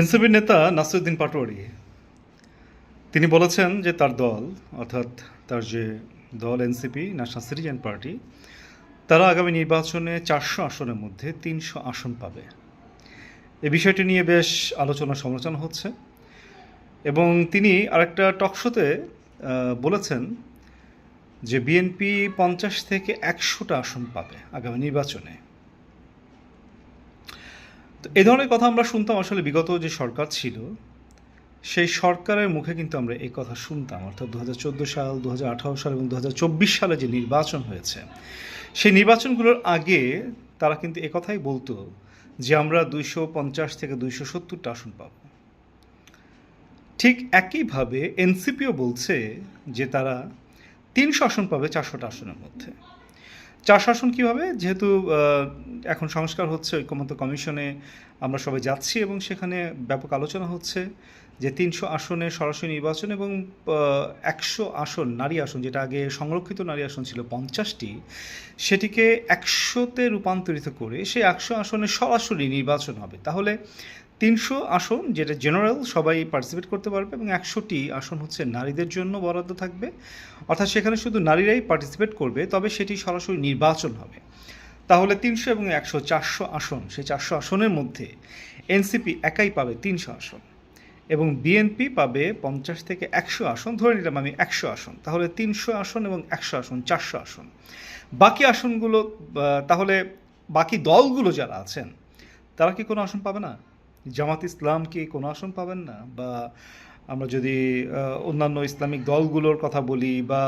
এনসিপির নেতা নাসিরুদ্দিন পাটোয়ারি, তিনি বলেছেন যে তার দল, অর্থাৎ তার যে দল এনসিপি, ন্যাশনাল সিটিজেন পার্টি, তারা আগামী নির্বাচনে চারশো আসনের মধ্যে তিনশো আসন পাবে। এ বিষয়টি নিয়ে বেশ আলোচনা সমালোচনা হচ্ছে এবং তিনি আরেকটা টকশোতে বলেছেন যে বিএনপি পঞ্চাশ থেকে একশোটা আসন পাবে আগামী নির্বাচনে। তো এ ধরনের কথা আমরা শুনতাম আসলে বিগত যে সরকার ছিল, সেই সরকারের মুখে কিন্তু আমরা এই কথা শুনতাম। অর্থাৎ দু হাজার চোদ্দ সাল দু হাজার আঠারো সাল এবং দু হাজার চব্বিশ সালে যে নির্বাচন হয়েছে, সেই নির্বাচনগুলোর আগে তারা কিন্তু একথাই বলতো যে আমরা দুইশো পঞ্চাশ থেকে দুইশো সত্তরটা আসন পাব। ঠিক একইভাবে এনসিপিও বলছে যে তারা তিনশো আসন পাবে চারশোটা আসনের মধ্যে। চারশো আসন কীভাবে? যেহেতু এখন সংস্কার হচ্ছে ঐক্যমত্য কমিশনে আমরা সবাই যাচ্ছি এবং সেখানে ব্যাপক আলোচনা হচ্ছে যে তিনশো আসনে সরাসরি নির্বাচন এবং একশো আসন, নারী আসন, যেটা আগে সংরক্ষিত নারী আসন ছিল পঞ্চাশটি, সেটিকে একশোতে রূপান্তরিত করে সেই একশো আসনে সরাসরি নির্বাচন হবে। তাহলে তিনশো আসন, যেটা জেনারেল সবাই পার্টিসিপেট করতে পারবে এবং একশোটি আসন হচ্ছে নারীদের জন্য বরাদ্দ থাকবে। অর্থাৎ সেখানে শুধু নারীরাই পার্টিসিপেট করবে, তবে সেটি সরাসরি নির্বাচন হবে। তাহলে তিনশো এবং একশো, চারশো আসন, সেই চারশো আসনের মধ্যে এনসিপি একাই পাবে তিনশো আসন এবং বিএনপি পাবে পঞ্চাশ থেকে একশো আসন। ধরে নিলাম আমি একশো আসন, তাহলে তিনশো আসন এবং একশো আসন, চারশো আসন। বাকি আসনগুলো তাহলে বাকি দলগুলো যারা আছেন, তারা কি কোনো আসন পাবে না? জামাত ইসলাম কি কোনো আসন পাবেন না বা আমরা যদি অন্যান্য ইসলামিক দলগুলোর কথা বলি বা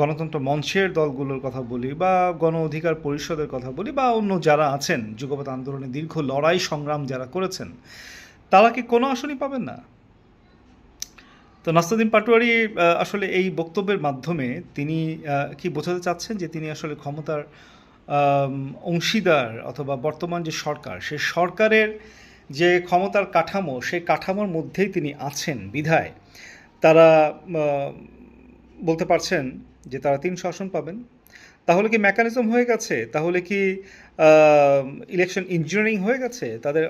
গণতন্ত্র মঞ্চের দলগুলোর কথা বলি বা গণ অধিকার পরিষদের কথা বলি বা অন্য যারা আছেন, যুগপৎ আন্দোলনে দীর্ঘ লড়াই সংগ্রাম যারা করেছেন, তারা কি কোনো আসনই পাবেন না? তো নাসরুদ্দিন পাটোয়ারি আসলে এই বক্তব্যের মাধ্যমে তিনি কি বোঝাতে চাচ্ছেন যে তিনি আসলে ক্ষমতার অংশীদার অথবা বর্তমান যে সরকার, সে সরকারের যে ক্ষমতার কাঠামো, সেই কাঠামোর মধ্যেই তিনি আছেন, বিধায়। তারা বলতে পারছেন যে তারা তিন শাসন পাবেন। তাহলে কি মেকানিজম হয়ে গেছে? তাহলে কি ইলেকশন ইঞ্জিনিয়ারিং হয়ে গেছে? তাদের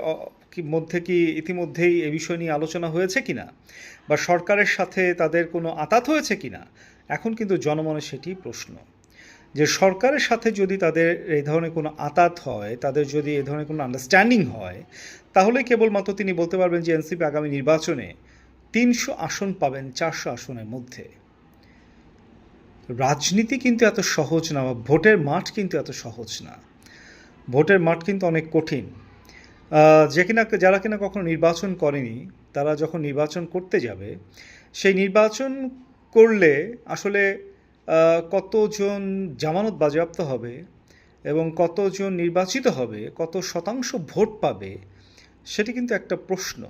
কি মধ্যে কি ইতিমধ্যেই এ বিষয় নিয়ে আলোচনা হয়েছে কিনা? বা সরকারের সাথে তাদের কোনো আতাত হয়েছে কিনা? এখন কিন্তু জনমনে সেটি প্রশ্ন। যে সরকারের সাথে যদি তাদের এই ধরনের কোনো আতাত হয়, তাদের যদি এই ধরনের কোনো আন্ডারস্ট্যান্ডিং হয়, তাহলে কেবলমাত্র তিনি বলতে পারবেন যে এনসিপি আগামী নির্বাচনে তিনশো আসন পাবেন চারশো আসনের মধ্যে। রাজনীতি কিন্তু এত সহজ না বা ভোটের মাঠ কিন্তু এত সহজ না। ভোটের মাঠ কিন্তু অনেক কঠিন। যে কিনা, যারা কিনা কখনো নির্বাচন করেনি, তারা যখন নির্বাচন করতে যাবে, সেই নির্বাচন করলে আসলে কতজন জামানত বাজেয়াপ্ত হবে এবং কতজন নির্বাচিত হবে, কত শতাংশ ভোট পাবে, সেটি কিন্তু একটা প্রশ্ন।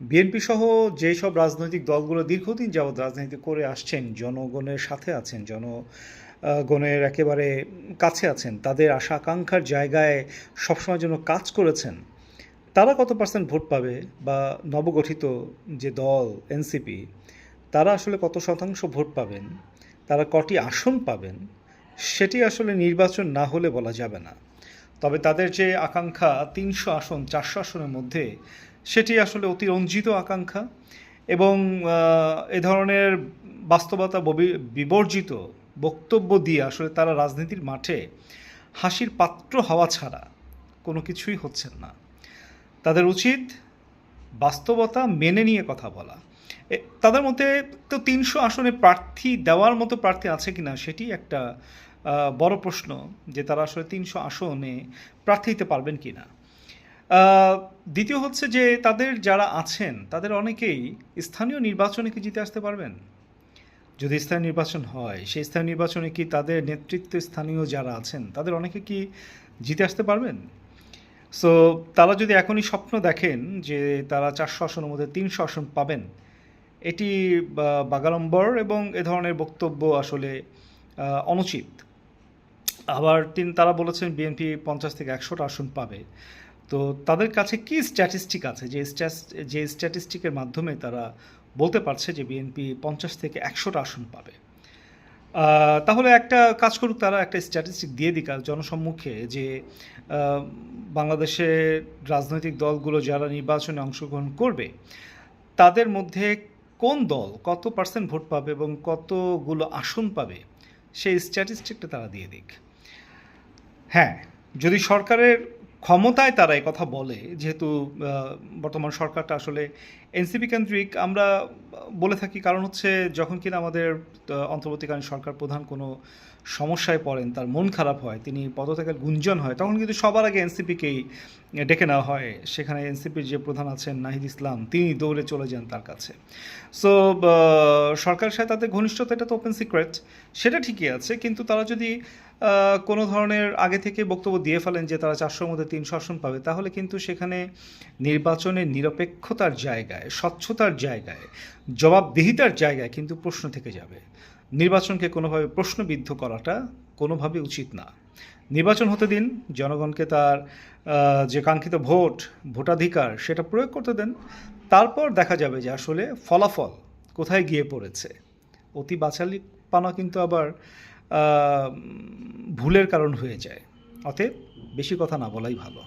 বিএনপি সহ যেই সব রাজনৈতিক দলগুলো দীর্ঘদিন যাবৎ রাজনীতি করে আসছেন, জনগণের সাথে আছেন, জনগণের একেবারে কাছে আছেন, তাদের আশা আকাঙ্ক্ষার জায়গায় সবসময় জন্য কাজ করেছেন, তারা কত পার্সেন্ট ভোট পাবে বা নবগঠিত যে দল, এনসিপি, তারা আসলে কত শতাংশ ভোট পাবেন? তারা কটি আসন পাবেন, সেটি আসলে নির্বাচন না হলে বলা যাবে না। তবে তাদের যে আকাঙ্ক্ষা, তিনশো আসন, চারশো আসনের মধ্যে, সেটি আসলে অতিরঞ্জিত আকাঙ্ক্ষা এবং এ ধরনের বাস্তবতা ববি- বিবর্জিত বক্তব্য দিয়ে আসলে তারা রাজনীতির মাঠে হাসির পাত্র হওয়া ছাড়া কোনো কিছুই হচ্ছেন না। তাদের উচিত বাস্তবতা মেনে নিয়ে কথা বলা। তাদের মধ্যে তো তিনশো আসনে প্রার্থী দেওয়ার মতো প্রার্থী আছে কিনা সেটি একটা বড় প্রশ্ন যে তারা আসলে তিনশো আসনে প্রার্থী দিতে পারবেন কিনা। আহ, দ্বিতীয় হচ্ছে যে তাদের যারা আছেন তাদের অনেকেই স্থানীয় নির্বাচনে কি জিতে আসতে পারবেন? যদি স্থানীয় নির্বাচন হয় সেই স্থানীয় নির্বাচনে কি তাদের নেতৃত্ব স্থানীয় যারা আছেন তাদের অনেকে কি জিতে আসতে পারবেন? সো তারা যদি এখনই স্বপ্ন দেখেন যে তারা চারশো আসনের মধ্যে তিনশো আসন পাবেন এটি, বা- বাগাড়ম্বর এবং এ ধরনের বক্তব্য আসলে অনুচিত। আবার তিন, তারা বলেছেন বিএনপি পঞ্চাশ থেকে একশোটা আসন পাবে। তো তাদের কাছে কি স্ট্যাটিস্টিক আছে? যে যে স্ট্যাটিস্টিকের মাধ্যমে তারা বলতে পারছে যে বিএনপি পঞ্চাশ থেকে একশোটা আসন পাবে। তাহলে একটা কাজ করুক তারা, একটা স্ট্যাটিস্টিক দিয়ে দিক জনসম্মুখে যে বাংলাদেশের রাজনৈতিক দলগুলো যারা নির্বাচনে অংশগ্রহণ করবে, তাদের মধ্যে কোন দল কত পার্সেন্ট ভোট পাবে এবং কতগুলো আসন পাবে, সেই স্ট্যাটিস্টিকটা তারা দিয়ে দিক। হ্যাঁ যদি সরকারের ক্ষমতায় তারা কথা বলে, যেহেতু বর্তমান সরকারটা আসলে এনসিপি কেন্দ্রিক, আমরা বলে থাকি কারণ হচ্ছে যখন কিনা আমাদের অন্তর্বর্তীকালীন সরকার প্রধান কোনো সমস্যায় পড়েন, তার মন খারাপ হয়, তিনি পদত্যাগের গুঞ্জন হয়, তখন কিন্তু সবার আগে এনসিপিকেই ডেকে নেওয়া হয়। সেখানে এনসিপির যে প্রধান আছেন নাহিদ ইসলাম, তিনি দৌড়ে চলে যান তার কাছে। সো সরকারের সাথে তাদের ঘনিষ্ঠতা, এটা তো ওপেন সিক্রেট সেটা ঠিকই আছে, কিন্তু তারা যদি কোনো ধরনের আগে থেকে বক্তব্য দিয়ে ফেলেন যে তারা চারশোর মধ্যে তিনশো আসন পাবে, তাহলে কিন্তু সেখানে নির্বাচনের নিরপেক্ষতার জায়গায়, স্বচ্ছতার জায়গায়, জবাবদিহিতার জায়গায় কিন্তু প্রশ্ন থেকে যাবে। নির্বাচনকে কোনোভাবে প্রশ্নবিদ্ধ করাটা কোনোভাবে উচিত না। নির্বাচন হতে দিন, জনগণকে তার যে কাঙ্ক্ষিত ভোট, ভোটাধিকার সেটা প্রয়োগ করতে দেন। তারপর দেখা যাবে যে আসলে ফলাফল কোথায় গিয়ে পড়েছে। অতি বাচালি পানা কিন্তু আবার ভুলের কারণ হয়ে যায়। অতএব বেশি কথা না বলাই ভালো।